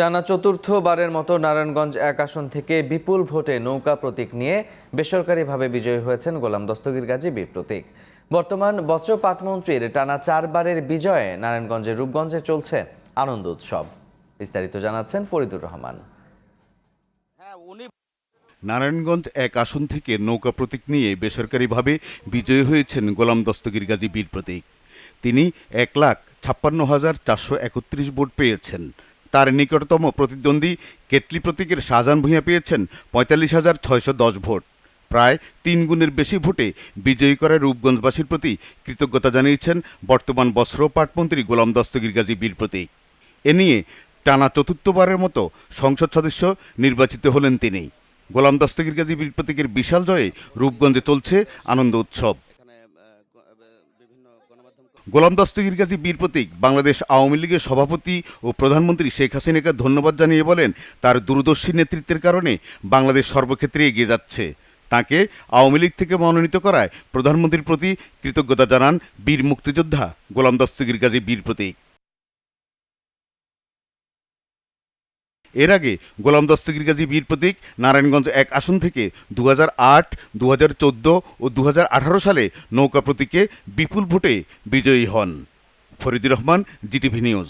টানা চতুর্থবারের মতো নারায়ণগঞ্জ এক আসন থেকে বিপুল ভোটে নৌকা প্রতীক নিয়ে বেসরকারিভাবে বিজয়ী হয়েছেন গোলাম দস্তগীর গাজী বীর প্রতীক। বর্তমান বস্ত্র পাটমন্ত্রীর টানা চারবারের বিজয়ে নারায়ণগঞ্জের রূপগঞ্জে চলছে আনন্দ উৎসব। বিস্তারিত জানাচ্ছেন ফরিদুর রহমান। নারায়ণগঞ্জ এক আসন থেকে নৌকা প্রতীক নিয়ে বেসরকারিভাবে বিজয়ী হয়েছেন গোলাম দস্তগীর গাজী বীর প্রতীক। তিনি এক লাখ ছাপ্পান্ন হাজার চারশো একত্রিশ ভোট পেয়েছেন। তার নিকটতম প্রতিদ্বন্দ্বী কেটলি প্রতীকের শাহজাহান ভূঁইয়া পেয়েছেন পঁয়তাল্লিশ হাজার ছয়শো দশ ভোট। প্রায় তিন গুণের বেশি ভোটে বিজয়ী করায় রূপগঞ্জবাসীর প্রতি কৃতজ্ঞতা জানিয়েছেন বর্তমান বস্ত্র পাটমন্ত্রী গোলাম দস্তগীর গাজী বীর প্রতীক। এ নিয়ে টানা চতুর্থবারের মতো সংসদ সদস্য নির্বাচিত হলেন তিনি। গোলাম দস্তগীর গাজী বীর প্রতীকের বিশাল জয়ে রূপগঞ্জে চলছে আনন্দ উৎসব। গোলাম দস্তগীর গাজী বীর প্রতীক, বাংলাদেশ আওয়ামী লীগের সভাপতি ও প্রধানমন্ত্রী শেখ হাসিনাকে ধন্যবাদ জানিয়ে বলেন, তার দূরদর্শী নেতৃত্বের কারণে বাংলাদেশ সর্বক্ষেত্রে এগিয়ে যাচ্ছে। তাকে আওয়ামী লীগ থেকে মনোনীত করায় প্রধানমন্ত্রীর প্রতি কৃতজ্ঞতা জানান বীর মুক্তিযোদ্ধা গোলাম দস্তগীর গাজী বীর প্রতীক। এর আগে গোলাম দস্তগীর গাজী বীর প্রতীক নারায়ণগঞ্জ এক আসন থেকে দু হাজার আট দু ও দু হাজার আঠারো সালে নৌকা প্রতীকে বিপুল ভোটে বিজয়ী হন। Faridur Rahman GTV news.